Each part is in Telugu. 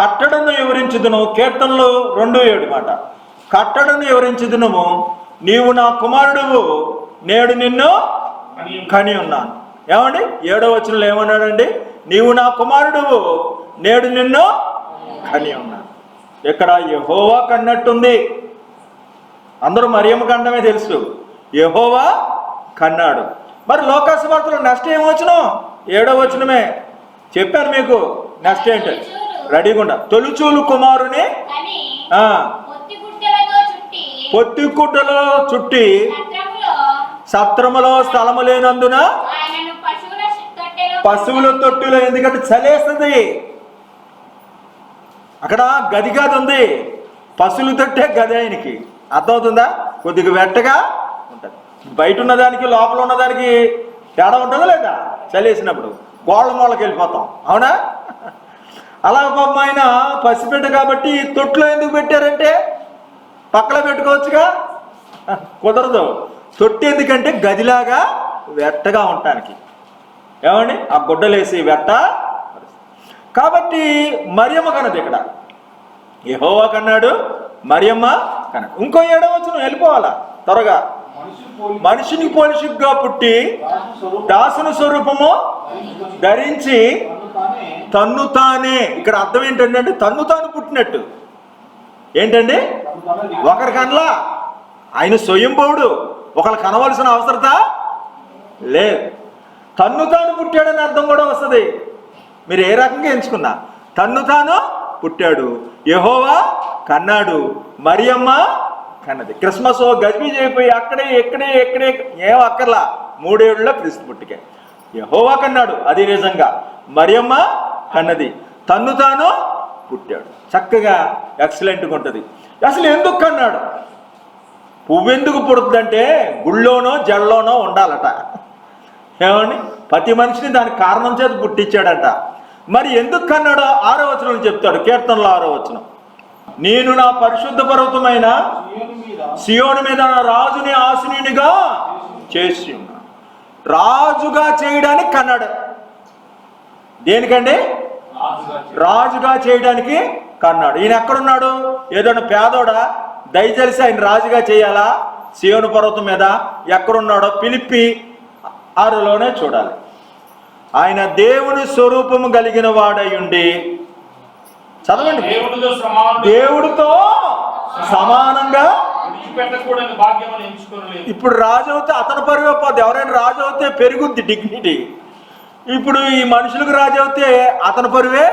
కట్టడను వివరించుదును. కీర్తనలు రెండు ఏడు మాట. కట్టడను వివరించుదును నీవు నా కుమారుడువు. నేడు నిన్ను కని ఉన్నాను. ఏమండి? ఏడో వచనంలో ఏమన్నాడండి? నీవు నా కుమారుడువు. నేడు నిన్ను కని ఉన్నాను. ఇక్కడ యహోవా కన్నట్టుంది. అందరూ మరియమ్మ కండమే తెలుసు. యహోవా కన్నాడు. మరి లోకాసు వార్తలో నష్టం వచ్చినాం ఏడో వచనమే. చెప్పాను మీకు నష్టం ఏంటి రెడీగుండా. తొలిచూలు కుమారుని? గుడ్డలతో చుట్టి పొత్తిగుడ్డలో చుట్టి సత్రములో స్థలము లేనందున పశువుల తొట్టెలో ఎందుకంటే చలేస్తుంది. అక్కడ గది గది ఉంది. పశువుల తొట్టే గది ఆయనకి. అర్థమవుతుందా? కొద్దిగా వెట్టగా ఉంటుంది. బయట ఉన్నదానికి లోపల ఉన్నదానికి తేడా ఉంటుందా లేదా? చలేసినప్పుడు గోళ్ళ మూలకి వెళ్ళిపోతాం. అవునా? అలా పాపం ఆయన పసిబిడ్డ కాబట్టి తొట్లో ఎందుకు పెట్టారంటే? పక్కన పెట్టుకోవచ్చుగా? కుదరదు. తొట్టి ఎందుకంటే గదిలాగా వెట్టగా ఉండటానికి. ఏమండి? ఆ గుడ్డలేసి వెట్ట కాబట్టి మరియమ్మ కన్నది ఇక్కడ. యెహోవా కన్నాడు మరియమ్మ కన్నాడు ఇంకో ఏడో వచ్చిన వెళ్ళిపోవాలా త్వరగా. మనిషిని పోలిషిగ్గా పుట్టి దాసుని స్వరూపము ధరించి తన్ను తానే. ఇక్కడ అర్థం ఏంటంటే తన్ను తాను పుట్టినట్టు. ఏంటండి? ఒకరి కనలా ఆయన స్వయంభవుడు. ఒకరు కనవలసిన అవసరత లేదు. తన్ను తాను పుట్టాడని అర్థం కూడా వస్తుంది. మీరు ఏ రకంగా ఎంచుకున్నా. తన్ను తాను పుట్టాడు. యహోవా కన్నాడు. మరియమ్మ కన్నది క్రిస్మస్ గజిబిజి అయిపోయి అక్కడే ఎక్కడే ఎక్కడే ఏం అక్కర్లా. మూడేళ్ళలో క్రీస్తు పుట్టికే. యహోవా కన్నాడు అది నిజంగా. మరియమ్మ కన్నది. తన్ను తాను పుట్టాడు. చక్కగా ఎక్సలెంట్గా ఉంటుంది. అసలు ఎందుకు కన్నాడు? పువ్వెందుకు పుడుతుందంటే గుళ్ళోనో జల్లోనో ఉండాలట. ఏమండి? ప్రతి మనిషిని దాని కారణం చేత పుట్టించాడట. మరి ఎందుకు కన్నాడో? ఆరో వచనం చెప్తాడు. కీర్తనలో ఆరో వచనం. నేను నా పరిశుద్ధ పర్వతమైన సియోని మీద మీద నా రాజుని ఆశనీయునిగా చేసి రాజుగా చేయడానికి కన్నాడు. దేనికండి? రాజుగా చేయడానికి కన్నాడు. ఈయన ఎక్కడున్నాడు? ఏదైనా పేదోడా? దయచేసి ఆయన రాజుగా చేయాలా? సియోను పర్వతం మీద ఎక్కడున్నాడో పిలిపి ఆరులోనే చూడాలి. ఆయన దేవుని స్వరూపము కలిగిన వాడై ఉండి చదవండి. దేవుడితో సమానం దేవుడితో సమానంగా భాగ్యం ఎంచుకోలేదు ఇప్పుడు రాజు అవుతే అతని పరివే పోద్ది ఎవరైనా రాజు అవుతే పెరుగుద్ది డిగ్నిటీ ఇప్పుడు ఈ మనుషులకు రాజు అవుతే అతని పరివే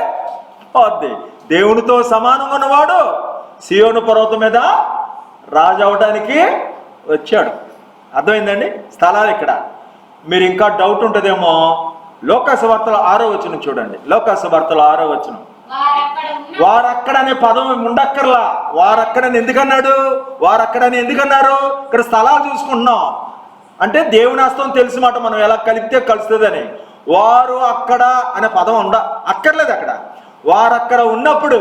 పోద్ది. దేవునితో సమానంగా ఉన్నవాడు సియోను పర్వతం మీద రాజు అవడానికి వచ్చాడు. అర్థమైందండి? స్థలాలు ఇక్కడ. మీరు ఇంకా డౌట్ ఉంటుందేమో లోకాసు వార్తలు ఆరో వచ్చిన చూడండి. లోకాసు వార్తలు ఆరో వచ్చిన వారక్కడ ఉన్న వారక్కడ అనే పదం ఉండక్కర్లా వారక్కడని ఎందుకన్నాడు? వారక్కడని ఎందుకన్నారు? ఇక్కడ స్థలాలు చూసుకుంటున్నాం. అంటే దేవుని హస్తం తెలిసి మాట మనం ఎలా కలిపితే కలుస్తుందని. వారు అక్కడ అనే పదం ఉండ అక్కర్లేదు అక్కడ. వారక్కడ ఉన్నప్పుడు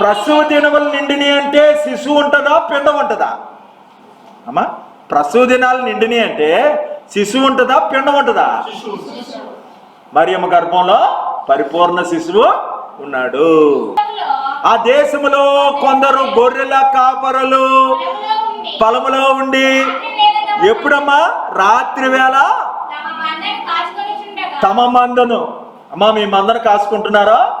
ప్రసవ దినములు నిండిని అంటే శిశువు ఉంటుందా పిండం ఉంటుందా? అమ్మా ప్రసవ దినాలు నిండిని అంటే శిశువు ఉంటుందా పిండం ఉంటుందా? శిశువు. మరియమ్మ గర్భంలో పరిపూర్ణ శిశువు ఉన్నాడు. ఆ దేశంలో కొందరు గొర్రెల కాపరలు పొలములో ఉండి ఎప్పుడమ్మా? రాత్రి వేళ తమ మందను. అమ్మా మీ మందను కాసుకుంటున్నారా?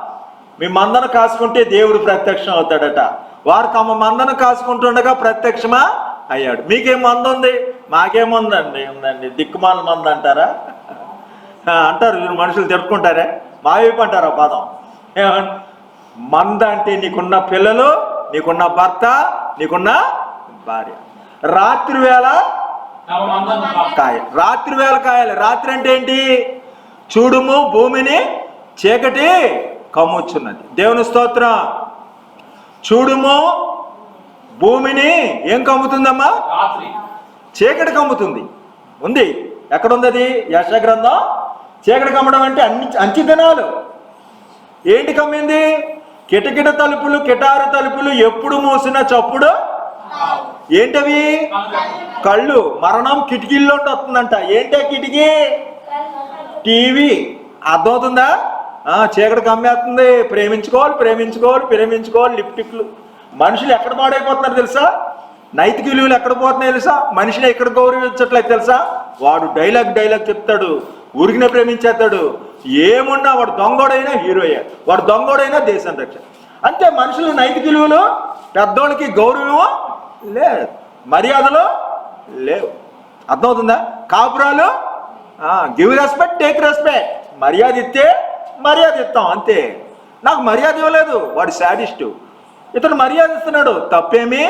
మీ మందను కాసుకుంటే దేవుడు ప్రత్యక్షం అవుతాడట. వారు తమ మందను కాసుకుంటుండగా ప్రత్యక్షమా? అయ్యాడు. మీకేం మంద ఉంది? మాకేముందండి ఉందండి? దిక్కుమాల మంద అంటారా? అంటారు. మనుషులు తిట్టుకుంటారే? మా వైపు అంటారు ఆ పదం. ఏమన్? మంద అంటే నీకున్న పిల్లలు నీకున్న భర్త నీకున్న భార్య. రాత్రి వేళ. కాయ. రాత్రి వేళ కాయాలి. రాత్రి అంటే ఏంటి? చూడుము భూమిని చీకటి కమ్ముచున్నది. దేవుని స్తోత్రం. చూడుము భూమిని ఏం కమ్ముతుందమ్మా? చీకటి కమ్ముతుంది. ఉంది. ఎక్కడుంది అది యశ గ్రంథం చీకటి కమ్మడం అంటే అన్ని అంచి దినాలు ఏంటి కమ్మింది? కిటకిట తలుపులు కిటారు తలుపులు ఎప్పుడు మూసిన చప్పుడు? ఏంటవి? కళ్ళు. మరణం కిటికీల్లో వస్తుందంట ఏంటి కిటికీ? టీవీ. అర్థమవుతుందా? చీకటి కమ్మేస్తుంది. ప్రేమించుకోవాలి ప్రేమించుకోవాలి ప్రేమించుకోవాలి లిప్టిక్లు మనుషులు ఎక్కడ పాడైపోతున్నారు తెలుసా? నైతిక విలువలు ఎక్కడ పోతున్నాయి తెలుసా? మనిషిని ఎక్కడ గౌరవించట్లేదు తెలుసా? వాడు డైలాగ్ డైలాగ్ చెప్తాడు ఉరిగిన ప్రేమించేస్తాడు. ఏమున్నా వాడు దొంగోడైనా హీరోయే వాడు దొంగోడైనా దేశం రక్ష. అంటే మనుషులు నైతిక విలువలు పెద్దోళ్ళకి గౌరవం లేదు. మర్యాదలు లేవు. అర్థమవుతుందా? కాపురాలు గివ్ రెస్పెక్ట్ టేక్ రెస్పెక్ట్ మర్యాద ఇస్తే మర్యాద ఇస్తాం అంతే. నాకు మర్యాద ఇవ్వలేదు. వాడు శాడిస్టు ఇతను మర్యాద ఇస్తున్నాడు. తప్పేమీ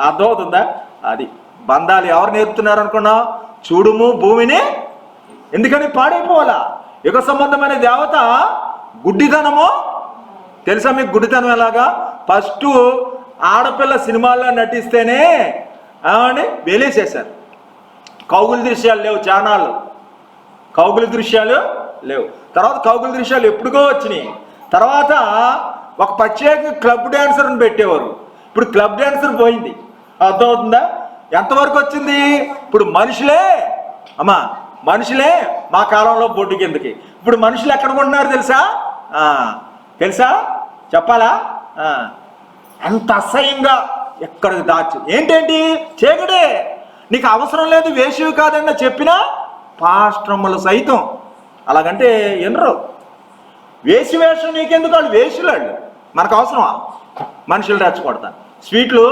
అర్థమవుతుందా? అది బంధాలు ఎవరు నేర్పుతున్నారు అనుకున్నావు చూడుము భూమిని. ఎందుకని పాడైపోవాలా? యుగ సంబంధమైన దేవత గుడ్డితనము? తెలుసా మీకు గుడ్డితనం ఎలాగా? ఫస్ట్ ఆడపిల్ల సినిమాల్లో నటిస్తేనే అని వెలేసేశారు. కౌగుల దృశ్యాలు లేవు చానాలు కౌగుల దృశ్యాలు లేవు. తర్వాత కౌగుల దృశ్యాలు ఎప్పుడుకో వచ్చినాయి. తర్వాత ఒక ప్రత్యేక క్లబ్ డాన్సర్ని పెట్టేవారు. ఇప్పుడు క్లబ్ డాన్సర్ పోయింది. అర్థమవుతుందా? ఎంతవరకు వచ్చింది? ఇప్పుడు మనుషులే. అమ్మా మనుషులే మా కాలంలో బొడ్డు కిందకి. ఇప్పుడు మనుషులు ఎక్కడ ఉంటున్నారు తెలుసా? తెలుసా? చెప్పాలా? ఎంత అంత అసహ్యంగా ఎక్కడికి దాచు. ఏంటేంటి? చీకటే. నీకు అవసరం లేదు వేసివి కాదని చెప్పినా పాశ్రములు సైతం. అలాగంటే ఎనరు. వేసి వేషం నీకెందుకు వాళ్ళు? వేసులు వాళ్ళు. మనకు అవసరమా? మనుషులు రెచ్చగొడతాను స్వీట్లు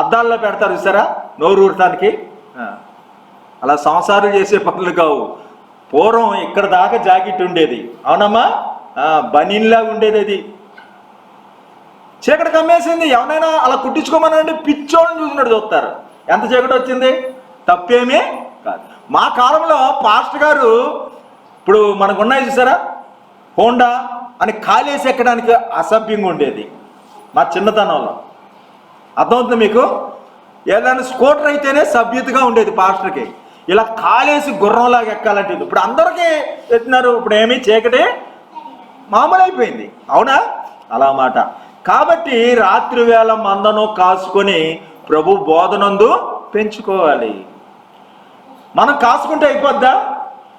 అద్దాల్లో పెడతారు చూసారా? నోరు ఊరటానికి. అలా సంసారం చేసే పనులు కావు. పూర్వం ఇక్కడ దాకా జాకెట్ ఉండేది. అవునమ్మా? బనీన్లా ఉండేది అది. చీకటి కమ్మేసింది. ఎవరైనా అలా కుట్టించుకోమనండి. పిచ్చోళ్ళని చూసినట్టు చూస్తారు. ఎంత చీకటి వచ్చింది? తప్పేమీ కాదు. మా కాలంలో పాస్టర్ గారు ఇప్పుడు మనకు ఉన్నాయి చూసారా? హోండా అని కాలేసి ఎక్కడానికి అసభ్యంగా ఉండేది. మా చిన్నతనంలో. అర్థమవుతుంది మీకు? ఏదైనా స్కూటర్ అయితేనే సభ్యతగా ఉండేది పాస్టర్కి. ఇలా కాలేసి గుర్రంలాగా ఎక్కాలంటే ఇప్పుడు అందరికీ ఎత్తున్నారు ఇప్పుడు ఏమీ చీకటి మామూలు అయిపోయింది అవునా? అలా మాట. కాబట్టి రాత్రి వేళ మందను కాసుకొని ప్రభు బోధనందు పెంచుకోవాలి. మనం కాసుకుంటే అయిపోద్దా?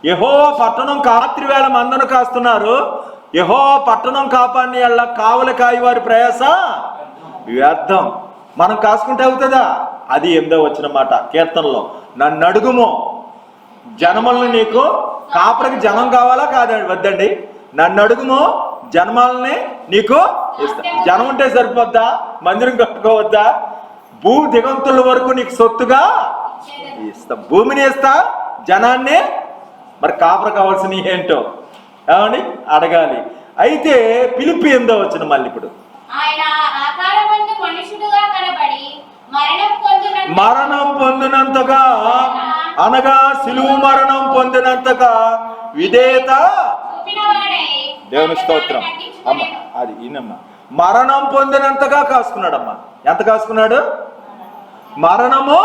యహో పట్టణం రాత్రి వేళ మందను కాస్తున్నారు. యహో పట్టణం కాపాడిని అలా కావలి కాయవారి ప్రయాస వ్యర్థం. మనం కాసుకుంటే అవుతుందా? అది ఎందో వచ్చిన మాట. కీర్తనలో నన్ను అడుగుము. జన్మలను నీకు కాపరికి జనం కావాలా కాదండి వద్దండి. నన్ను అడుగుము జన్మాలని నీకు ఇస్తా జనం ఉంటే సరిపోద్దా? మందిరం కట్టుకోవద్దా? భూ దిగంతుల వరకు నీకు సొత్తుగా ఇస్తా. భూమిని ఇస్తా జనాన్ని. మరి కాపర కావాల్సిన ఏంటో? ఏమని అడగాలి. అయితే పిలిపి ఎందో వచ్చిన మళ్ళీ ఇప్పుడు. ఆయన ఆకారమందు మనుషుడుగా కనబడి మరణం పొందిన మరణం పొందినంతగా అనగా సిలువు మరణం పొందినంతగా విధేయత చూపినవాడై దేవుని స్తోత్రం. అమ్మ అది ఈయనమ్మ. మరణం పొందినంతగా కాసుకున్నాడమ్మా. ఎంత కాసుకున్నాడు? మరణము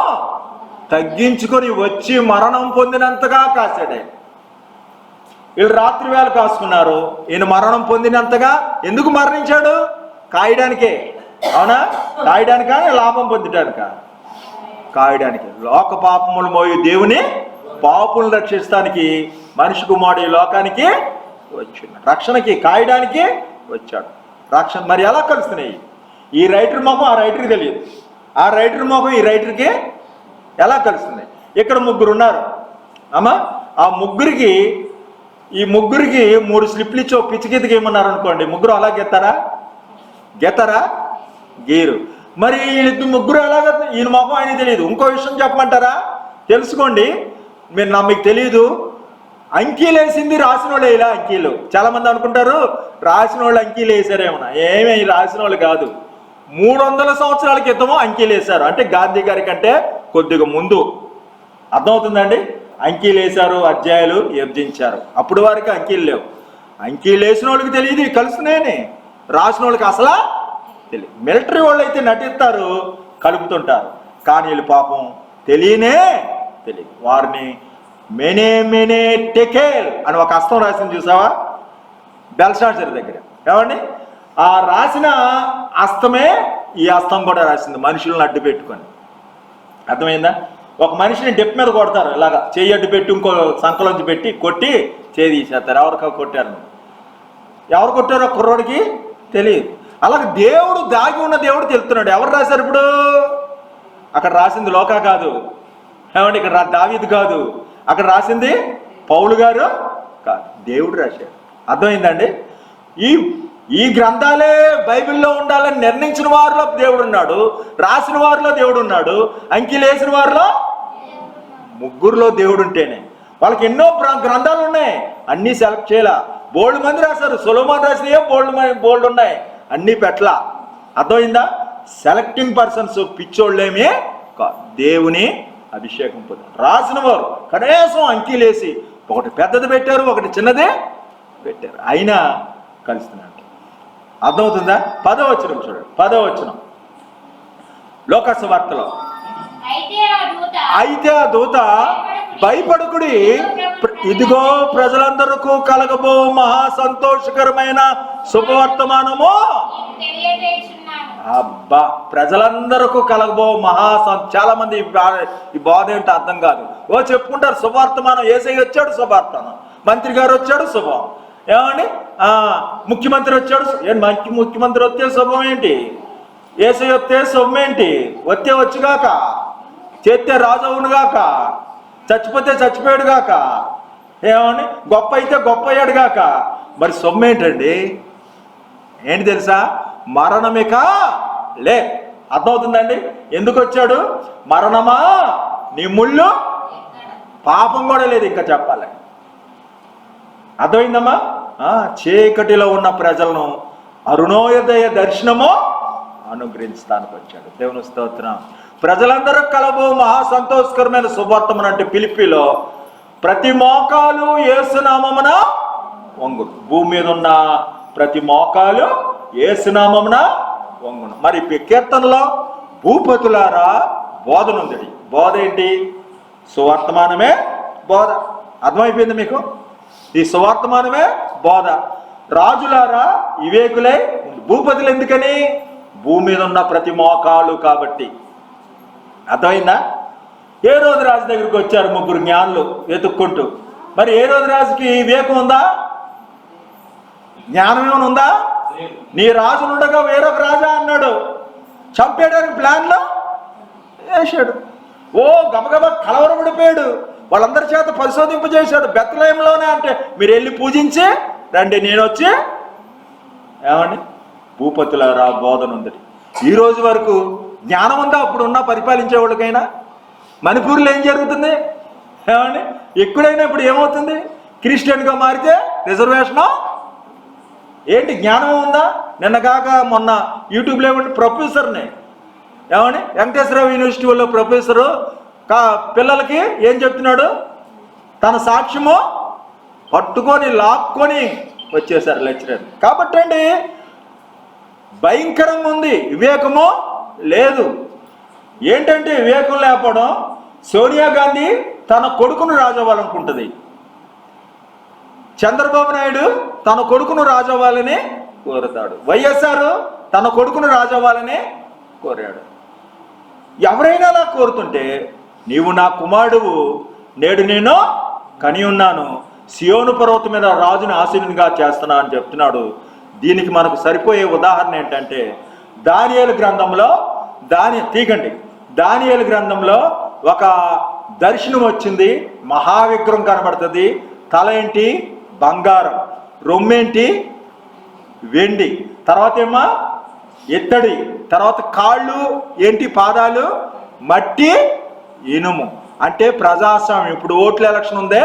తగ్గించుకొని వచ్చి మరణం పొందినంతగా కాశాడే. వీళ్ళు రాత్రి వేళ కాసుకున్నారు. ఈయన మరణం పొందినంతగా ఎందుకు మరణించాడు? కాయడానికే. అవునా? కాయడానికా లాభం పొందటానికా? కాయడానికి. లోక పాపములు మోయు దేవుని పాపులను రక్షిస్తానికి మనిషి కుమారుడు ఈ లోకానికి వచ్చిండు. రక్షణకి కాయడానికి వచ్చాడు. రక్షణ మరి ఎలా కలుస్తున్నాయి? ఈ రైటర్ మొహం ఆ రైటర్కి తెలియదు. ఆ రైటర్ మొహం ఈ రైటర్కి ఎలా కలుస్తుంది ఇక్కడ ముగ్గురు ఉన్నారు. అమ్మా ఆ ముగ్గురికి ఈ ముగ్గురికి మూడు స్లిప్లు ఇచ్చి ఒక ఏమన్నారు అనుకోండి ముగ్గురు అలా గెతరా గీరు. మరి వీళ్ళిద్దరు ముగ్గురు ఎలాగ ఈయన మొహం ఆయన తెలియదు. ఇంకో విషయం చెప్పమంటారా? తెలుసుకోండి. మీరు నా మీకు తెలియదు అంకీలు వేసింది రాసిన వాళ్ళు ఇలా అంకీలు. చాలామంది అనుకుంటారు రాసిన వాళ్ళు అంకీలు వేసారేమన్నా ఏమీ రాసిన వాళ్ళు కాదు. మూడు వందల సంవత్సరాల క్రితము అంకీలు వేశారు. అంటే గాంధీ గారి కంటే కొద్దిగా ముందు. అర్థమవుతుందండి? అంకీలు వేశారు అధ్యాయులు విభజించారు అప్పుడు వారికి అంకీలు లేవు. అంకీలు వేసిన వాళ్ళకి తెలియదు ఇవి కలుస్తున్నాయని. రాసిన వాళ్ళకి అసలా తెలియదు మిలిటరీ వాళ్ళు అయితే నటిస్తారు కలుపుతుంటారు. కానీ వీళ్ళు పాపం తెలియనే తెలియదు. వారిని మెనే మెనే టెకేల్ అని ఒక హస్తం రాసింది చూసావా? బెల్షాజర్ దగ్గర. ఏమండి? ఆ రాసిన హస్తమే ఈ అస్తం కూడా రాసింది మనుషులను అడ్డు పెట్టుకొని. అర్థమైందా? ఒక మనిషిని డెప్ మీద కొడతారు ఇలాగా చేయి అడ్డు పెట్టి ఇంకో సంకలోంచి పెట్టి కొట్టి చేయి తీసేస్తారు. ఎవరికో కొట్టారు. ఎవరు కొట్టారో కుర్రోడికి? తెలియదు. అలాగే దేవుడు దాగి ఉన్న దేవుడు తెలుస్తున్నాడు ఎవరు రాశారు ఇప్పుడు? అక్కడ రాసింది లోకా కాదు. ఏమండి ఇక్కడ దావీది కాదు. అక్కడ రాసింది పౌలు గారు కాదు. దేవుడు రాశాడు. అర్థమైందండి? ఈ ఈ గ్రంథాలే బైబిల్లో ఉండాలని నిర్ణయించిన వారిలో దేవుడు ఉన్నాడు. రాసిన వారిలో దేవుడు ఉన్నాడు. అంకిలేసిన వారిలో ముగ్గురులో దేవుడు ఉంటేనే. వాళ్ళకి ఎన్నో గ్రంథాలు ఉన్నాయి. అన్నీ సెలెక్ట్ చేయాల? బోల్డ్ మంది రాశారు. సులభమాన్ రాసినయే బోల్డ్ బోల్డ్ ఉన్నాయి. అన్నీ పెట్ల అర్థమైందా? సెలెక్టింగ్ పర్సన్స్ పిచ్చోళ్ళేమి. దేవుని అభిషేకం పొందారు రాసిన వారు కనీసం అంకీలేసి ఒకటి పెద్దది పెట్టారు ఒకటి చిన్నదే పెట్టారు. అయినా కలుస్తున్నాడు. అర్థమవుతుందా? పదవచనం చూడండి. పదవచనం లోకస్ వార్తలో అయితే ఆ దూత భయపడుకుడి. ఇదిగో ప్రజలందరకు కలగబో మహా సంతోషకరమైన శుభవర్తమానము. అబ్బా ప్రజలందరకు కలగబో మహా చాలా మంది ఈ ఈ బాధ ఏంటో అర్థం కాదు. ఓ చెప్పుకుంటారు శుభవర్తమానం. ఏసై వచ్చాడు శుభవర్తమానం. మంత్రి గారు వచ్చాడు శుభం. ఏమండి? ముఖ్యమంత్రి వచ్చాడు శు- మంచి ముఖ్యమంత్రి వస్తే శుభం ఏంటి? ఏసై వస్తే శుభం ఏంటి? వస్తే వచ్చుగాక. చేస్తే రాజు గాక చచ్చిపోతే చచ్చిపోయాడు గాక. ఏమని? గొప్ప అయితే గొప్ప అయ్యాడు గాక. మరి సొమ్ము ఏంటండి ఏంటి తెలుసా? మరణమిక లే. అర్థమవుతుందండి? ఎందుకు వచ్చాడు మరణమా? నీ ముళ్ళు? పాపం కూడా లేదు ఇంకా చెప్పాలి. అర్థమైందమ్మా? చీకటిలో ఉన్న ప్రజలను అరుణోదయ దర్శనము అనుగ్రహించడానికి వచ్చాడు. దేవుని స్తోత్రం. ప్రజలందరూ కలబో మహా సంతోషకరమైన శుభార్తమన అంటే పిలిపిలో ప్రతి మోకాలు ఏసునామమున వంగును. భూమి మీద ఉన్న ప్రతి మోకాలు ఏసునామమున వంగును. మరి కీర్తనలో భూపతులారా బోధనుంది బోధ ఏంటి? సువర్తమానమే బోధ. అర్థమైపోయింది మీకు? ఈ సువర్తమానమే బోధ. రాజులారా వివేకులై భూపతులు ఎందుకని? భూమి మీద ఉన్న ప్రతి మోకాలు కాబట్టి. అర్థమైందా? ఏ రోజు రాజు దగ్గరికి వచ్చారు ముగ్గురు జ్ఞానులు వెతుక్కుంటూ? మరి ఏ రోజు రాజుకి వివేకం ఉందా? జ్ఞానం ఏమైనా ఉందా? నీ రాజునుండగా వేరొక రాజా అన్నాడు. చంపేయడానికి ప్లాన్లో వేశాడు. ఓ గబగబ కలవరపడిపోయాడు వాళ్ళందరి చేత పరిశోధింపజేశాడు బెత్తలయంలోనే అంటే మీరు వెళ్ళి పూజించి రండి నేను వచ్చి ఏమండి? భూపతులారా బోధన ఉంది ఈ రోజు వరకు జ్ఞానం ఉందా అప్పుడు ఉన్న పరిపాలించే వాళ్ళకైనా? మణిపూర్లో ఏం జరుగుతుంది? ఏమండి? ఎక్కడైనా ఇప్పుడు ఏమవుతుంది? క్రిస్టియన్గా మారితే రిజర్వేషను? ఏంటి జ్ఞానం ఉందా? నిన్న కాక మొన్న యూట్యూబ్లో ఏమంటే ప్రొఫెసర్ని. ఏమని వెంకటేశ్వరరావు యూనివర్సిటీ వాళ్ళ ప్రొఫెసరు కా పిల్లలకి ఏం చెప్తున్నాడు? తన సాక్ష్యము పట్టుకొని లాక్కొని వచ్చేసారు లెక్చరర్. కాబట్టి అండి భయంకరంగా ఉంది. వివేకము లేదు. ఏంటంటే వివేకం లేకపోవడం సోనియా గాంధీ తన కొడుకును రాజవ్వాలనుకుంటుంది. చంద్రబాబు నాయుడు తన కొడుకును రాజవ్వాలని కోరుతాడు. వైఎస్ఆర్ తన కొడుకును రాజవ్వాలని కోరాడు. ఎవరైనా అలా కోరుతుంటే నీవు నా కుమారుడువు నేడు నేను కని ఉన్నాను. సియోను పర్వతం మీద రాజుని ఆశీనునిగా చేస్తున్నా అని చెప్తున్నాడు. దీనికి మనకు సరిపోయే ఉదాహరణ ఏంటంటే దానియలు గ్రంథంలో దాని తీగండి. దానియలు గ్రంథంలో ఒక దర్శనం వచ్చింది. మహావిగ్రహం కనబడుతుంది. తల ఏంటి? బంగారం. రొమ్మేంటి వెండి. తర్వాత ఏమో ఎత్తడి. తర్వాత కాళ్ళు ఏంటి? పాదాలు? మట్టి ఇనుము. అంటే ప్రజాస్వామ్యం. ఇప్పుడు ఓట్ల ఎలక్షన్ ఉందే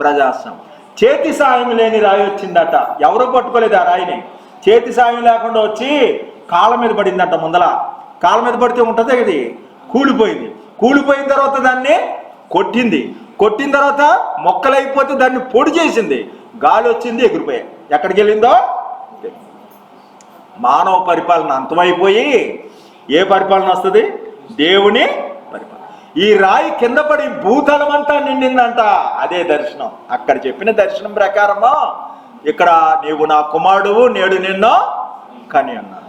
ప్రజాస్వామ్యం. చేతి సాయం లేని రాయి వచ్చిందట. ఎవరు పట్టుకోలేదు ఆ రాయిని? చేతి సాయం లేకుండా వచ్చి కాళ్ళ మీద పడిందంట ముందల. కాళ్ళ మీద పడితే ఉంటుంది ఇది కూలిపోయింది. కూలిపోయిన తర్వాత దాన్ని కొట్టింది. కొట్టిన తర్వాత మొక్కలైపోతే దాన్ని పొడి చేసింది. గాలి వచ్చింది ఎగిరిపోయాయి. ఎక్కడికి వెళ్ళిందో? మానవ పరిపాలన అంతమైపోయి ఏ పరిపాలన వస్తుంది? దేవుని పరిపాలన. ఈ రాయి కింద పడి భూతలం అంతా నిండిందంట. అదే దర్శనం. అక్కడ చెప్పిన దర్శనం ప్రకారము ఇక్కడ నీవు నా కుమారుడు నేడు నిన్ను కని అన్నాను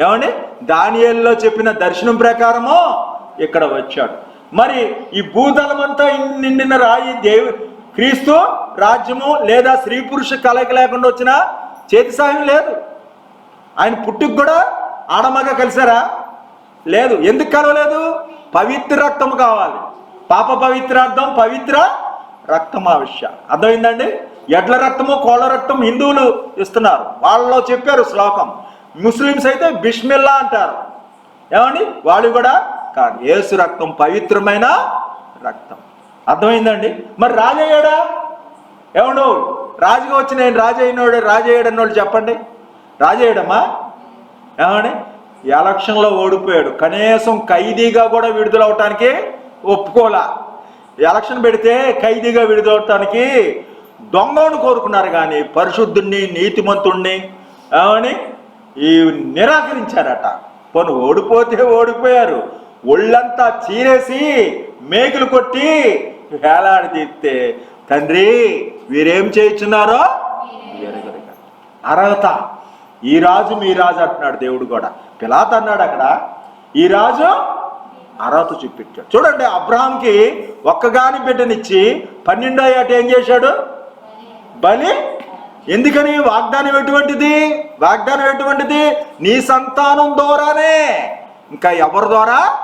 ఏమండి? దానియల్లో చెప్పిన దర్శనం ప్రకారము ఇక్కడ వచ్చాడు. మరి ఈ భూతలం అంతా నిండిన రాయి దేవు క్రీస్తు రాజ్యము లేదా స్త్రీ పురుష కలయిక లేకుండా వచ్చిన చేతి సాయం లేదు. ఆయన పుట్టుకు కూడా ఆడమగ కలిసారా లేదు. ఎందుకు కలవలేదు? పవిత్ర రక్తం కావాలి. పాప పవిత్రార్థం పవిత్ర రక్తం ఆవిష్య. అర్థమైందండి? ఎడ్ల రక్తము కోళ్ళ రక్తం హిందువులు ఇస్తున్నారు. వాళ్ళలో చెప్పారు శ్లోకం. ముస్లిమ్స్ అయితే బిష్మిల్లా అంటారు. ఏమండి? వాళ్ళు కూడా కాదు. ఏసు రక్తం పవిత్రమైన రక్తం. అర్థమైందండి? మరి రాజయ్యాడా? ఏమడు? రాజుగా వచ్చిన నేను రాజయ్యనోడు రాజయ్యాడు అన్నోళ్ళు చెప్పండి రాజయ్యాడమ్మా ఏమని ఎలక్షన్లో ఓడిపోయాడు. కనీసం ఖైదీగా కూడా విడుదలవటానికి ఒప్పుకోలా. ఎలక్షన్ పెడితే ఖైదీగా విడుదలవటానికి దొంగను కోరుకున్నారు కానీ పరిశుద్ధుణ్ణి నీతిమంతుణ్ణి ఏమని ఈ నిరాకరించారట. పోను ఓడిపోతే ఓడిపోయారు. ఒళ్ళంతా చీరేసి మేకులు కొట్టి వేలాడి తీస్తే తండ్రి వీరేం చేయించున్నారో? ఎరగరుగా. అర్హత ఈ రాజు మీ రాజు అంటున్నాడు దేవుడు కూడా. పిలాత్ అన్నాడు అక్కడ. ఈ రాజు అర్హత చూపించాడు. చూడండి అబ్రహాంకి ఒక్కగాని బిడ్డనిచ్చి పన్నెండో ఏట ఏం చేశాడు? బలి ఎందుకని వాగ్దానం ఎటువంటిది? వాగ్దానం ఎటువంటిది? నీ సంతానం ద్వారానే. ఇంకా ఎవరి ద్వారా?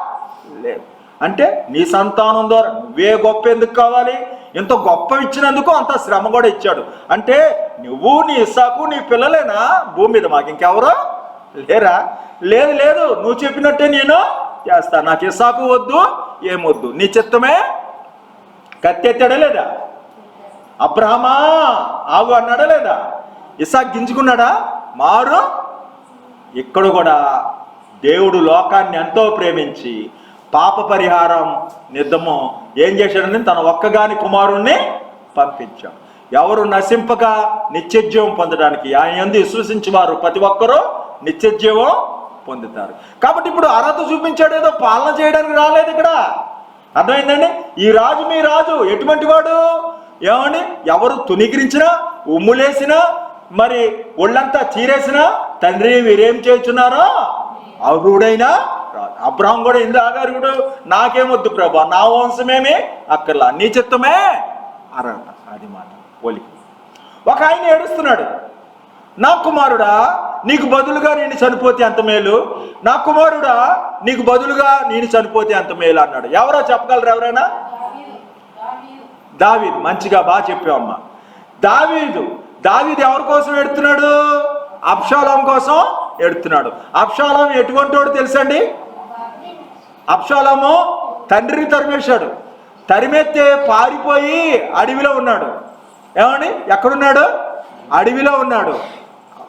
లేదు. అంటే నీ సంతానం ద్వారా. నువ్వే గొప్ప ఎందుకు కావాలి? ఇంత గొప్ప ఇచ్చినందుకు అంత శ్రమ కూడా ఇచ్చాడు. అంటే నువ్వు నీ ఇసాకు నీ పిల్లలేనా? భూమి మీద మాకు ఇంకెవరు లేరా? లేదు లేదు. నువ్వు చెప్పినట్టే నేను చేస్తా. నాకు ఇసాకు వద్దు ఏమొద్దు నీ చిత్తమే కత్తెత్తాడా లేదా అబ్రహమా ఆగు అన్నాడా లేదా ఇసాక్ గింజుకున్నాడా? మారు. ఇక్కడ కూడా దేవుడు లోకాన్ని ఎంతో ప్రేమించి పాప పరిహారం నిద్దము ఏం చేశాడని తన ఒక్కగాని కుమారుణ్ణి పంపించాం ఎవరు నశింపక నిత్యజీవం పొందడానికి ఆయన ఎందు విశ్వసించి వారు ప్రతి ఒక్కరూ నిత్యజీవం పొందుతారు. కాబట్టి ఇప్పుడు అర్హత చూపించాడు ఏదో పాలన చేయడానికి రాలేదు ఇక్కడ. అర్థమైందండి? ఈ రాజు మీ రాజు ఎటువంటి వాడు? ఏమండి? ఎవరు తునీకరించినా ఉమ్ములేసినా మరి ఒళ్ళంతా చీరేసినా తండ్రి వీరేం చేస్తున్నారో అర్హుడైనా అబ్రహం కూడా ఇందు ఆగారుగుడు నాకేమొద్దు ప్రభా నా వంశమేమి? అక్కర్లా. నీ చిత్తమే? అరట. అది మాట. పోలి ఒక ఆయన ఏడుస్తున్నాడు. నా కుమారుడా నీకు బదులుగా నేను చనిపోతే అంత మేలు? నా కుమారుడా నీకు బదులుగా నేను చనిపోతే అంత మేలు అన్నాడు. ఎవరో చెప్పగలరు ఎవరైనా? దావీదు మంచిగా బాగా చెప్పావమ్మా. దావీదు దావీదు ఎవరి కోసం ఎడుతున్నాడు? అప్షాలం కోసం ఎడుతున్నాడు. అప్షాలం ఎటువంటి వాడు తెలుసండి? అప్షాలము తండ్రిని తరిమేశాడు. తరిమెత్తే పారిపోయి అడవిలో ఉన్నాడు. ఏమండి? ఎక్కడున్నాడు? అడవిలో ఉన్నాడు.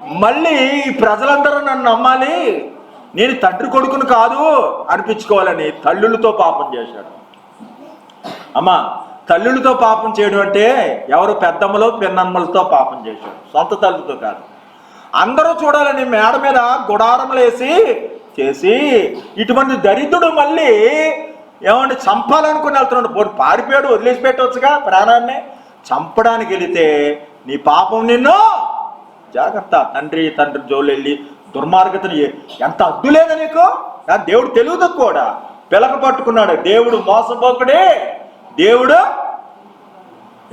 మళ్ళీ ఈ ప్రజలందరూ నన్ను నమ్మాలి. నేను తండ్రి కొడుకును కాదు అనిపించుకోవాలని తల్లులతో పాపం చేశాడు. అమ్మా తల్లులతో పాపం చేయడం అంటే ఎవరు పెద్దమ్మలో పిన్నమ్మలతో పాపం చేశాడు సొంత తల్లితో కాదు. అందరూ చూడాలని మేడ మీద గుడారములేసి చేసి ఇటువంటి దరిద్రుడు మళ్ళీ ఏమంటే చంపాలనుకుని వెళ్తున్నాడు. పోనీ పారిపోయాడు వదిలేసి పెట్టవచ్చుగా ప్రాణాన్ని? చంపడానికి వెళితే నీ పాపం నిన్ను జాగ్రత్త. తండ్రి తండ్రి జోలు వెళ్ళి దుర్మార్గతను ఎంత అడ్డు లేదా నీకు? దేవుడు తెలియదు కూడా. పిలక పట్టుకున్నాడు. దేవుడు మోసపోకుడే. దేవుడు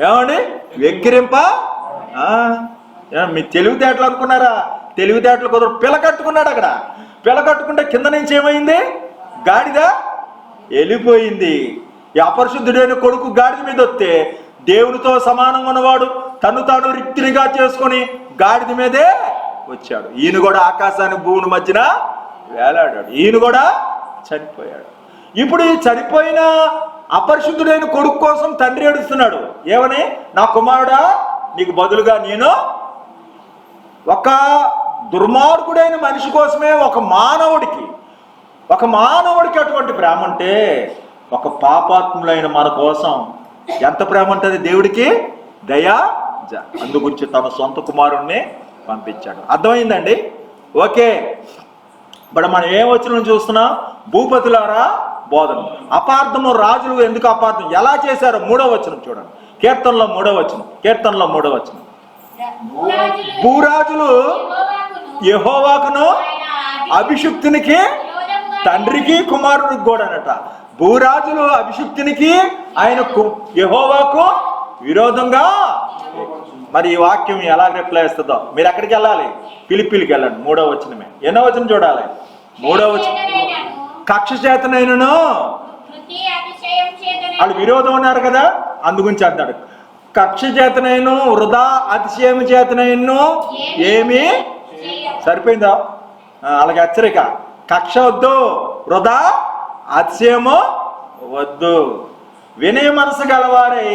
ఏమండి? వెక్కిరింప? మీ తెలివితేటలు అనుకున్నారా? తెలివితేటలు కుదరు. పిలకట్టుకున్నాడు అక్కడ. పిల్ల కట్టుకుంటే కింద నుంచి ఏమైంది? గాడిద వెళ్ళిపోయింది. ఈ అపరిశుద్ధుడైన కొడుకు గాడిద మీద వస్తే దేవుడితో సమానం ఉన్నవాడు తను తాను రిక్తినిగా చేసుకొని గాడిద మీదే వచ్చాడు. ఈయన కూడా ఆకాశాన్ని భూమిని మధ్యన వేలాడాడు. ఈయన కూడా చనిపోయాడు. ఇప్పుడు ఈ చనిపోయిన అపరిశుద్ధుడైన కొడుకు కోసం తండ్రి ఏడుస్తున్నాడు. ఏమని? నా కుమారుడా నీకు బదులుగా నేను ఒక దుర్మార్గుడైన మనిషి కోసమే ఒక మానవుడికి ఒక మానవుడికి అటువంటి ప్రేమ ఉంటే ఒక పాపాత్ములైన మన కోసం ఎంత ప్రేమ ఉంటుంది దేవుడికి? దయా జ అందుగురించి తన సొంత కుమారుణ్ణి పంపించాడు. అర్థమైందండి? ఓకే. ఇప్పుడు మనం ఏం వచ్చిన చూస్తున్నాం? భూపతులారా బోధన. అపార్థము రాజులు ఎందుకు అపార్థం? ఎలా చేశారో మూడో వచనం చూడండి. కీర్తనలో మూడో వచనం. కీర్తనలో మూడో వచనం. భూరాజులు యహోవాకును యెహోవాకును అభిషుక్తునికి తండ్రికి కుమారుడికి కూడా అనట భూరాజులు అభిషుక్తునికి ఆయన యహోవాకు విరోధంగా. మరి ఈ వాక్యం ఎలా రిప్లై ఇస్తుందో మీరు ఎక్కడికి వెళ్ళాలి? పిలిపిలికి వెళ్ళండి. మూడో వచనమే. ఎన్నో వచనం చూడాలి? మూడో వచనం. కక్ష చేతనైనను. వాళ్ళు విరోధం ఉన్నారు కదా అందుగురించి అంటాడు కక్ష చేతనైను వృధా అతిశయం చేతనైను ఏమి సరిపోయిందా? అలాగే హెచ్చరిక. కక్ష వద్దు వృధా అతిశయము వద్దు. వినయ మనసు గలవారై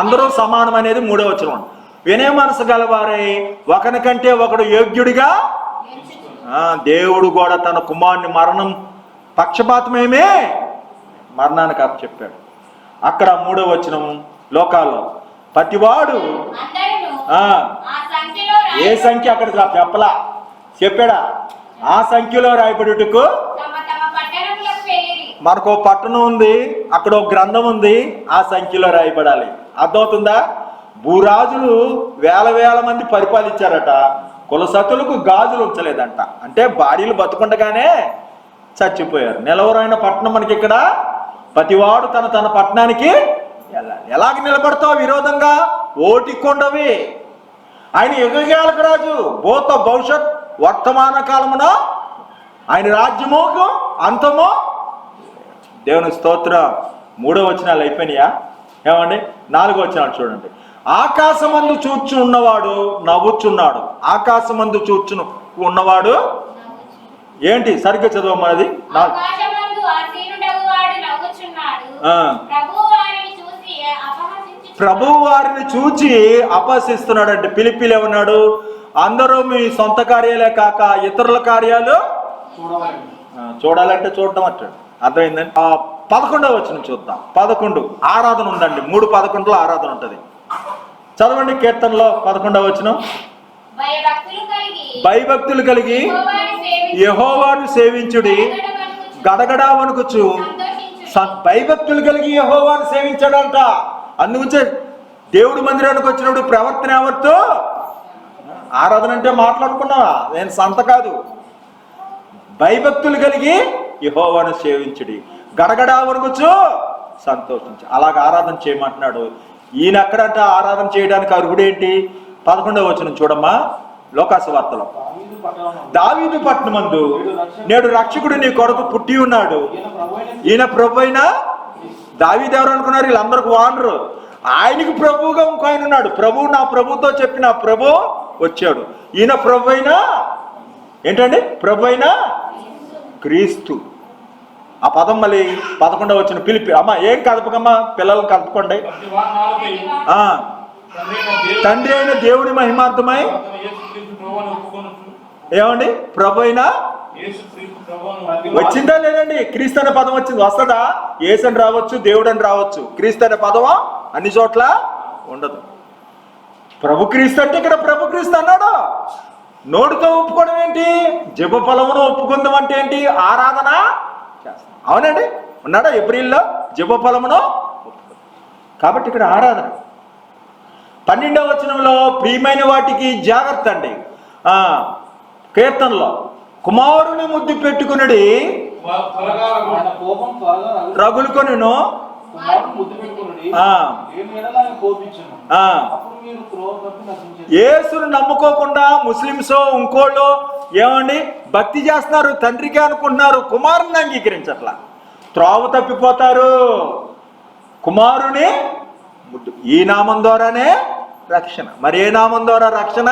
అందరూ సమానం అనేది మూడో వచనం. వినయ మనసు గలవారై ఒకనికంటే ఒకడు యోగ్యుడిగా దేవుడు కూడా తన కుమారుని మరణం పక్షపాతమేమే? మరణానికి అప్ప చెప్పాడు. అక్కడ మూడో వచనం లోకాల్లో ప్రతివాడు ఏ సంఖ్య అక్కడ చెప్పలా. చెప్పాడా? ఆ సంఖ్యలో రాయబడుటకు. మనకు పట్టణం ఉంది అక్కడ ఒక గ్రంథం ఉంది ఆ సంఖ్యలో రాయబడాలి. అర్థమవుతుందా? భూరాజులు వేల వేల మంది పరిపాలించారట కులసతులకు గాజులు ఉంచలేదంట. అంటే భార్యలు బతుకుండగానే చచ్చిపోయారు. నిలవరైన పట్టణం మనకి ఇక్కడ. ప్రతివాడు తన తన పట్టణానికి వెళ్ళాలి. ఎలాగ నిలబడతావు విరోధంగా? ఓటికొండవి ఆయన యుగజాలకు రాజు. భూత భవిష్యత్ వర్తమాన కాలమున ఆయన రాజ్యము అంతము దేవుని స్తోత్ర. మూడో వచనాలు అయిపోయినాయా? ఏమండి? నాలుగో వచనాలు చూడండి. ఆకాశమందు చూచు ఉన్నవాడు నవ్వుచున్నాడు. ఆకాశమందు చూచును ఉన్నవాడు ఏంటి సరిగ్గా చదవమన్నది ప్రభు వారిని చూచి అపహసిస్తున్నాడు అంటే పిలిపిలు ఏమన్నాడు అందరూ మీ సొంత కార్యాలే కాక ఇతరుల కార్యాలు చూడాలంటే చూడటం అంటాడు అర్థమైందండి? ఆ, పదకొండవ వచ్చిన చూద్దాం. పదకొండు ఆరాధన ఉందండి. మూడు పదకొండులో ఆరాధన ఉంటుంది. చదవండి కీర్తనలో పదకొండవ వచ్చిన భయభక్తులు కలిగి యెహోవాను సేవించు. యహోవాను సేవించుడి. గడగడా వణుకుచు భయభక్తులు కలిగి యహోవాను సేవించాడంట. అందుగురించే దేవుడి మందిరానికి వచ్చినప్పుడు ప్రవర్తన ఎవరితో? ఆరాధన అంటే మాట్లాడుకున్నావా? నేను సంత కాదు. భయభక్తులు కలిగి యహోవాను సేవించుడి. గడగడా వణుకుచు సంతోషించు. అలాగ ఆరాధన చేయమంటున్నాడు. ఈయన ఎక్కడంట ఆరాధన చేయడానికి అర్హుడేంటి? పదకొండవ వచనం చూడమ్మా. లోకాసు వార్తలో. దావీదు పట్టణమందు నేడు రక్షకుడు నీ కొరకు పుట్టి ఉన్నాడు. ఈయన ప్రభు అయినా? దావీదు ఎవరు అనుకున్నారు? వీళ్ళందరికి వానరు. ఆయనకి ప్రభువుగా ఇంకో ఆయన ఉన్నాడు. ప్రభు నా ప్రభుతో చెప్పిన ప్రభు వచ్చాడు. ఈయన ప్రభు అయినా? ఏంటండి? ప్రభు అయినా? క్రీస్తు. ఆ పదం మళ్ళీ పదకొండవ వచ్చిన పిలిపి అమ్మ ఏం కదపకమ్మా? పిల్లలను కదపకండి. తండ్రి అయిన దేవుని దేవుడి మహిమార్థమై ఏమండి? ప్రభు అయినా వచ్చిందా లేదండి? క్రీస్తు అనే పదం వచ్చింది. వస్తుందా? ఏసు అని రావచ్చు దేవుడు అని రావచ్చు. క్రీస్తు అనే పదమా అన్ని చోట్ల ఉండదు. ప్రభు క్రీస్తు అంటే ఇక్కడ ప్రభు క్రీస్తు అన్నాడు? నోటితో ఒప్పుకోవడం ఏంటి? జప ఫలమును ఒప్పుకుందాం అంటే ఏంటి? ఆరాధన అవునండి? ఉన్నాడా? ఏప్రిల్లో? జప ఫలమును కాబట్టి ఇక్కడ ఆరాధన. పన్నెండవ వచనంలో ప్రియమైన వాటికి జాగ్రత్త అండి. కీర్తనలో కుమారుని ముద్దు పెట్టుకుని ఆ. ఏమి యేసును నమ్ముకోకుండా ముస్లిమ్స్ ఇంకోళ్ళు ఏమండి భక్తి చేస్తున్నారు తండ్రికి అనుకుంటున్నారు కుమారుని అంగీకరించట్లా. త్రోవ తప్పిపోతారు. కుమారుని ఈ నామం ద్వారానే రక్షణ. మరి ఏ నామం ద్వారా రక్షణ?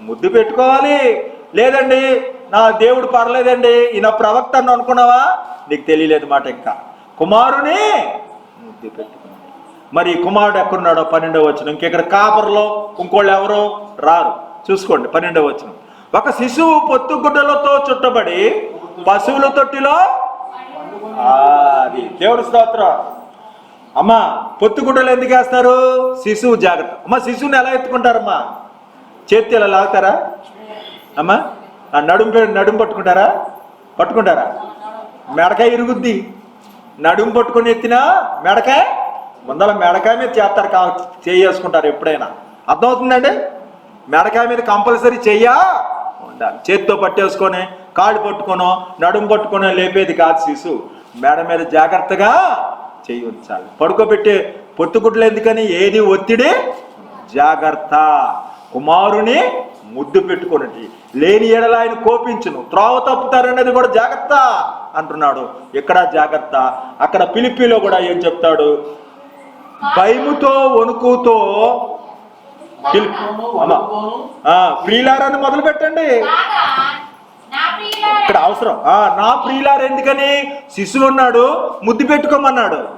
ముద్దు పెట్టుకోవాలి. లేదండి నా దేవుడు పర్లేదండి ఈయన ప్రవక్త అని అనుకున్నావా? నీకు తెలియలేదు మాట ఇంకా. కుమారుని ముద్దు పెట్టుకున్నాడు. మరి కుమారుడు ఎక్కడున్నాడో? పన్నెండవ వచ్చిన ఇంకెక్కడ? కాపర్లో. ఇంకోళ్ళు ఎవరు? రారు. చూసుకోండి పన్నెండవ వచ్చిన ఒక శిశువు పొత్తుగుడ్డలతో చుట్టబడి పశువుల తొట్టిలో అది దేవుడి స్తోత్రం. అమ్మా పొత్తుగుడ్డలు ఎందుకు వేస్తారు శిశువు జాగ్రత్త. అమ్మ శిశువుని ఎలా ఎత్తుకుంటారమ్మా? చేతి ఇలా లాగుతారా? అమ్మా ఆ నడుము నడుము పట్టుకుంటారా? పట్టుకుంటారా? మెడకాయ ఇరుగుద్ది. నడుము పట్టుకొని ఎత్తినా మెడకాయ? ముందర మెడకాయ మీద చేస్తారు కా చేసుకుంటారు ఎప్పుడైనా. అర్థమవుతుందండి? మెడకాయ మీద కంపల్సరీ చెయ్యా? ఉండాలి. చేత్తో పట్టేసుకొని కాళ్ళు పట్టుకొనో నడుము పట్టుకొనో లేపేది కాదు శిశువు. మెడ మీద జాగ్రత్తగా చెయ్యి ఉంచాలి. పడుకోబెట్టే పొత్తుగుడ్లు ఎందుకని? ఏది? ఒత్తిడి? జాగ్రత్త. కుమారుని ముద్దు పెట్టుకున్నది లేని ఎడల ఆయన కోపించును. త్రోవ తప్పుతారనేది కూడా జాగ్రత్త అంటున్నాడు. ఇక్కడ జాగ్రత్త? అక్కడ పిలిపిలో కూడా ఏం చెప్తాడు? భయముతో వణుకుతో ప్రియులారని మొదలు పెట్టండి ఇక్కడ అవసరం. నా ప్రియులారు ఎందుకని? శిశువు ఉన్నాడు ముద్దు పెట్టుకోమన్నాడు.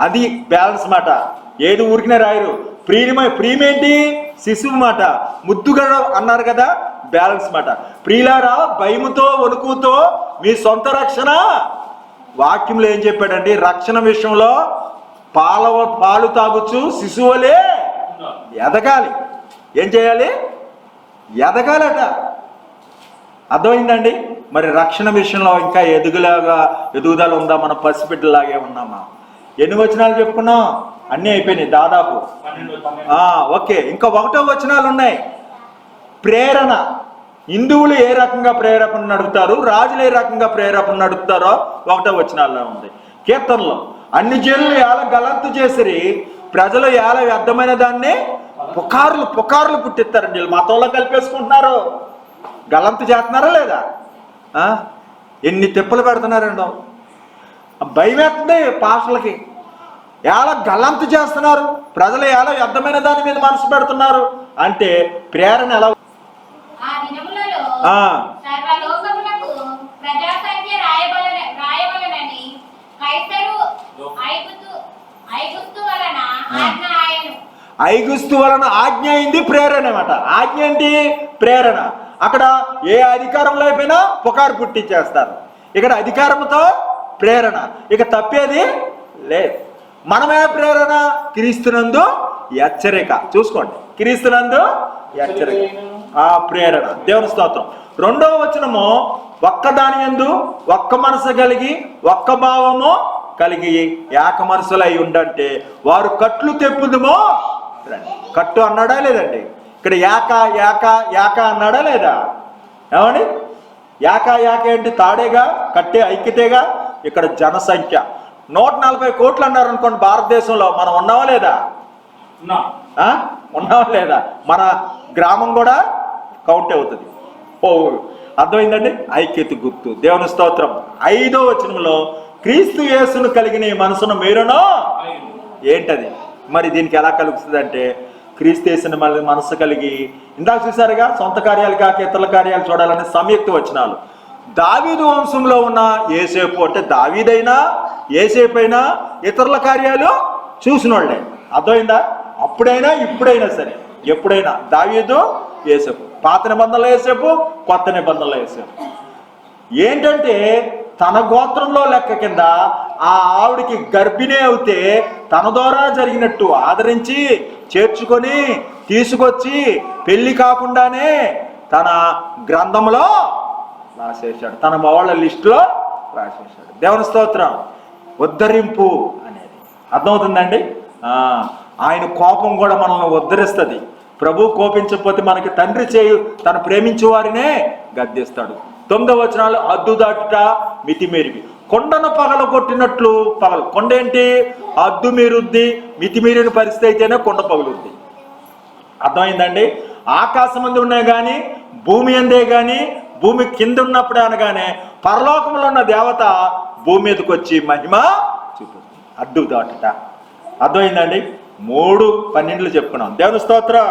అది బ్యాలెన్స్ మాట. ఏది ఊరికినే రాయరు. ప్రియమై ప్రియమేంటి? శిశువు మాట. ముద్దుగా అన్నారు కదా బ్యాలెన్స్ మాట. ప్రియులారా భయముతో వణుకుతో మీ సొంత రక్షణ. వాక్యంలో ఏం చెప్పాడండి? రక్షణ విషయంలో పాల పాలు తాగుచు శిశువులే ఎదగాలి. ఏం చేయాలి? ఎదగాలట. అర్థమైందండి? మరి రక్షణ విషయంలో ఇంకా ఎదుగులాగా ఎదుగుదల ఉందా? మనం పసిబిడ్డలాగే ఉన్నామా? ఎన్ని వచనాలు చెప్పుకున్నాం? అన్నీ అయిపోయినాయి దాదాపు. ఓకే. ఇంకా ఒకటో వచనాలు ఉన్నాయి. ప్రేరణ. హిందువులు ఏ రకంగా ప్రేరేపణ నడుపుతారు? రాజులు ఏ రకంగా ప్రేరేపణ నడుపుతారో ఒకటో వచనాల్లో ఉంది. కీర్తనలో అన్ని జనులు ఏల గలంతు చేసిరి ప్రజలు ఏల వ్యర్థమైన దాన్ని పుకార్లు పుకార్లు పుట్టిస్తారండి వీళ్ళు మతంలో కలిపేసుకుంటున్నారు. గలంతు చేస్తున్నారా లేదా? ఎన్ని తిప్పలు పెడుతున్నారండి భయం వేస్తుంది పాషలకి ఎలా గల్లంతు చేస్తున్నారు? ప్రజలు ఎలా వ్యర్థమైన దాని మీద మనసు పెడుతున్నారు? అంటే ప్రేరణ ఎలా ఐగుస్తు వలన ఆజ్ఞ అయింది ప్రేరణ అనమాట ఆజ్ఞ ఏంటి? ప్రేరణ. అక్కడ ఏ అధికారంలో అయిపోయినా పుకారు పుట్టించేస్తారు. ఇక్కడ అధికారంతో ప్రేరణ. ఇక తప్పేది లేదు. మనమే ప్రేరణ క్రీస్తునందు హెచ్చరిక. చూసుకోండి. క్రీస్తునందు హెచ్చరిక. ఆ ప్రేరణ. దేవుని స్తోత్రం. రెండవ వచనము ఒక్క దాని ఎందు ఒక్క మనసు కలిగి ఒక్క భావము కలిగి ఏక మనసులై ఉండంటే వారు కట్లు తెప్పుదుమో? రండి. కట్టు అన్నాడా లేదండి? ఇక్కడ యాక యాక యాక అన్నాడా లేదా? ఏమండి? యాక యాక ఏంటి? తాడేగా కట్టే ఐక్యతేగా? ఇక్కడ జనసంఖ్య. నూట నలభై కోట్లు అన్నారు అనుకోండి భారతదేశంలో. మనం ఉన్నావా లేదా? ఉన్నావా లేదా? మన గ్రామం కూడా కౌంట్ అవుతుంది. ఓ అర్థమైందండి? ఐక్యత గుర్తు. దేవుని స్తోత్రం. ఐదో వచనంలో క్రీస్తు యేసును కలిగిన ఈ మనసును మీరును. ఏంటది? మరి దీనికి ఎలా కలుగుతుంది అంటే క్రీస్తేసిన మనసు కలిగి ఇందాక చూసారుగా సొంత కార్యాలు కాక ఇతరుల కార్యాలు చూడాలని సంయుక్త వచనాలు. దావీదు వంశంలో ఉన్న ఏసేపు అంటే దావీదైనా ఏసేపు అయినా ఇతరుల కార్యాలు చూసినోళ్ళే. అర్థమైందా? అప్పుడైనా ఇప్పుడైనా సరే. ఎప్పుడైనా? దావీదు ఏసేపు పాత నిబంధనలు ఏసేపు కొత్త నిబంధనలు ఏసేపు ఏంటంటే తన గోత్రంలో లెక్క కింద ఆ ఆవిడికి గర్భిణి అవుతే తన ద్వారా జరిగినట్టు ఆదరించి చేర్చుకొని తీసుకొచ్చి పెళ్ళి కాకుండానే తన గ్రంథంలో రాసేశాడు. తన వాళ్ళ లిస్టులో రాసేశాడు. దేవుని స్తోత్రం. ఉద్ధరింపు అనేది. అర్థమవుతుందండి? ఆయన కోపం కూడా మనల్ని ఉద్ధరిస్తుంది. ప్రభు కోపించకపోతే మనకి తండ్రి చేయు తను ప్రేమించే వారినే గద్దిస్తాడు. తొమ్మిదవ వచనాలు అద్దు దాటుట మితిమీరివి. కొండను పగల కొట్టినట్లు పగలు. కొండ ఏంటి అద్దు మీరుద్ది మితిమీరిన పరిస్థితి అయితేనే కొండ పగులుద్ది. అర్థమైందండి? ఆకాశం అందు ఉన్నాయి కానీ భూమి అందే కానీ భూమి కింద ఉన్నప్పుడే అనగానే పరలోకంలో ఉన్న దేవత భూమి మీదకి వచ్చి మహిమ చూపుతుంది. అడ్డు దాటట. అర్థమైందండి? మూడు పన్నెండులు చెప్పుకున్నాం. దేవుని స్తోత్రం.